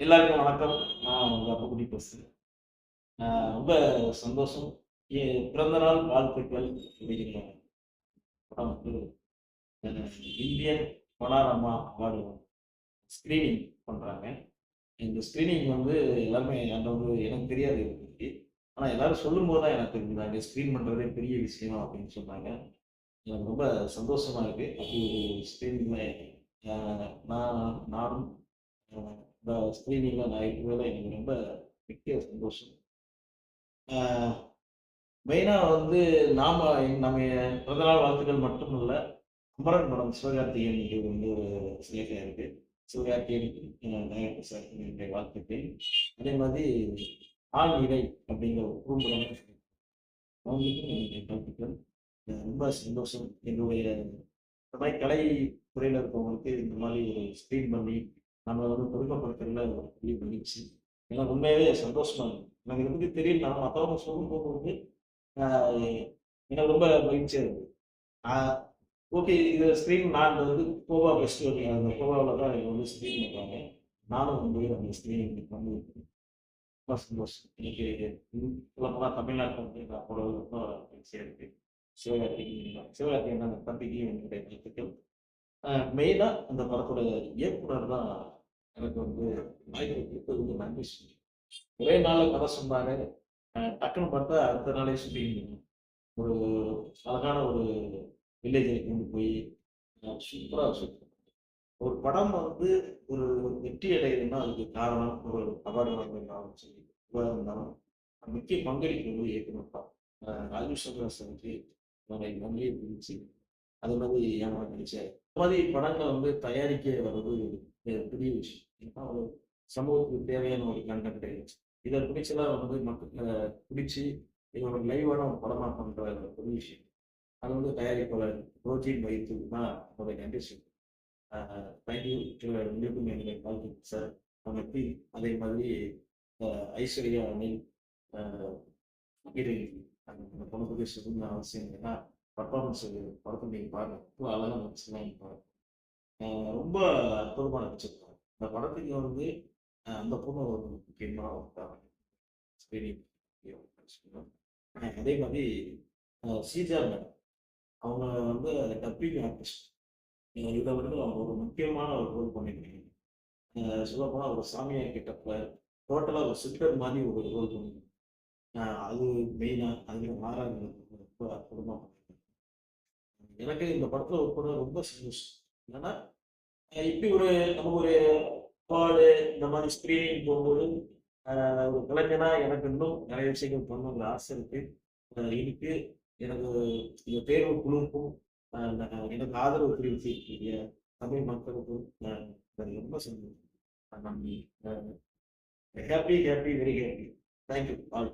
எல்லாருக்கும் வணக்கம். நான் உங்கள் அப்பகுடி பேசுறேன். ரொம்ப சந்தோஷம். என் பிறந்த நாள் வாழ்த்துக்கள். அப்படிங்கிற படம் வந்து இந்தியன் பனாரமா அவார்டு ஸ்க்ரீனிங் பண்ணுறாங்க இந்த ஸ்க்ரீனிங் வந்து எல்லாருமே அந்த ஒரு எனக்கு தெரியாது. ஆனால் எல்லாரும் சொல்லும்போது தான் எனக்கு தெரிஞ்சுதாங்க ஸ்க்ரீன் பண்ணுறதே பெரிய விஷயம் அப்படின்னு சொன்னாங்க. எனக்கு ரொம்ப சந்தோஷமா இருக்குது அப்படி ஒரு ஸ்க்ரீனிங்கில் நான் நானும் இந்த ஸ்க்ரீனிங்கில் நான் இருக்கிறதுல எனக்கு ரொம்ப மிக்க சந்தோஷம். மெயினாக வந்து நாம் நம்ம பிறந்தநாள் வாழ்த்துக்கள் மட்டும் இல்லை குமரன் படம் சிவகார்த்திகேயனுக்கு வந்து சிலேட்டாக இருக்கு. சிவகார்த்திகேயனுக்கு டைரக்டர் சார் என்னுடைய வாழ்த்துக்கள். அதே மாதிரி ஆண் இடை அப்படிங்கிற ஒரு குறும்படம் அவங்களுக்கும் என்னுடைய வாழ்த்துக்கள். ரொம்ப சந்தோஷம். எங்களுடைய இந்த மாதிரி கலை துறையில் இருக்கவங்களுக்கு இந்த மாதிரி ஒரு ஸ்க்ரீன் பண்ணி நம்மளை வந்து பெருமைப்படுத்துறதுல ஒரு பெரிய மகிழ்ச்சி. எனக்கு உண்மையாவே சந்தோஷமா இருக்கு. எனக்கு இதை பற்றி தெரியல. மற்றவங்க சொல்லும் வந்து எனக்கு ரொம்ப மகிழ்ச்சியா இருக்கு. ஓகே இது ஸ்க்ரீன் நான் வந்து கோவா ஃபெஸ்டிவல் அந்த கோவாவில் தான் எனக்கு வந்து ஸ்க்ரீன் பண்ணுறாங்க நானும் வந்து அந்த ஸ்க்ரீனிங் வந்து ரொம்ப சந்தோஷம். எனக்கு சொல்ல போனால் தமிழ்நாட்டில் வந்து நான் போட ரொம்ப மகிழ்ச்சியாக இருக்கு. சிவகார்த்திகேயன் சிவகார்த்திகேயன் அந்த தம்பிக்கு என்னுடைய கருத்துக்கள் மெயினாக அந்த படத்தோட இயக்குனர் தான் எனக்கு வந்து வாய்ப்பு கொடுத்ததுக்கு நன்றி சொல்லி ஒரே நாள் கதை சொன்னாங்க டக்குன்னு பார்த்தா அடுத்த நாளே ஷூட்டிங் ஒரு அழகான ஒரு வில்லேஜில் கொண்டு போய் சூப்பராக ஷூட் ஒரு படம் வந்து ஒரு வெற்றி அடையுதுன்னா அதுக்கு காரணம் ஒரு அவார்டு வாங்கினாலும் சரி இருந்தாலும் முக்கிய பங்களிப்பு வந்து இயக்குனர் தான் ராஜீவ் சந்திரா சாருக்கு நன்றியை பிரிச்சு அது மாதிரி ஏன் நினைச்சார் இந்த மாதிரி படங்களை வந்து தயாரிக்க வர்றது இது பெரிய விஷயம். ஏன்னா ஒரு சமூகத்துக்கு தேவையான ஒரு கண்டென்ட் இதை பிடிச்செல்லாம் வந்து மக்கள் பிடிச்சி இதோட லைவான ஒரு படமா பண்ற ஒரு விஷயம். அது வந்து தயாரிப்பாளர் ரோஜின் வைத்து தான் அவரை நன்றி தேங்க்யூ உங்களுக்கும் என்னுடைய வாழ்த்துக்கள் சார். அவங்க அதே மாதிரி ஐஸ்வர்யா அணில் அந்த பொண்ணு பற்றி அவசியம் ஏன்னா பர்ஃபார்மன்ஸ் படத்தை நீங்கள் பாருங்க. ரொம்ப அழகாக நடிச்சுலாம் பாருங்க. ரொம்ப அற்புதமான நடிச்சிருக்காங்க இந்த படத்துக்கு வந்து அந்த பொண்ணு ஒரு முக்கியமான ஒரு காரணம் அதே மாதிரி சீஜா மேடம் அவங்க வந்து டப்பிங் ஆர்டிஸ்ட். இதை வந்து அவங்க ஒரு முக்கியமான ஒரு ரோல் பண்ணியிருக்காங்க. சொல்லப்போனால் ஒரு சாமியார் கிட்டப்ப டோட்டலாக ஒரு சித்தர் மாதிரி ஒரு ரோல் பண்ணியிருக்காங்க. அது மெயினாக அதில் மாறாங்க ரொம்ப அற்புதமாக பண்ணியிருக்காங்க. எனக்கு இந்த படத்தில் ஒரு படம் ரொம்ப சந்தோஷம். என்னன்னா இப்படி ஒரு நம்ம ஒரு அவார்டு இந்த மாதிரி ஸ்க்ரீனிங் போகும்போது ஒரு கலைஞனா எனக்கு இன்னும் நிறைய விஷயங்கள் பண்ணணுங்கிற ஆசை இருக்கு. இருக்கு எனக்கு இந்த தேர்வு குழுக்கும் எனக்கு ஆதரவு தெரிவிச்சிருக்கீங்க தமிழ் மக்களுக்கும் ரொம்ப சந்தோஷம். நன்றி happy happy very happy thank you all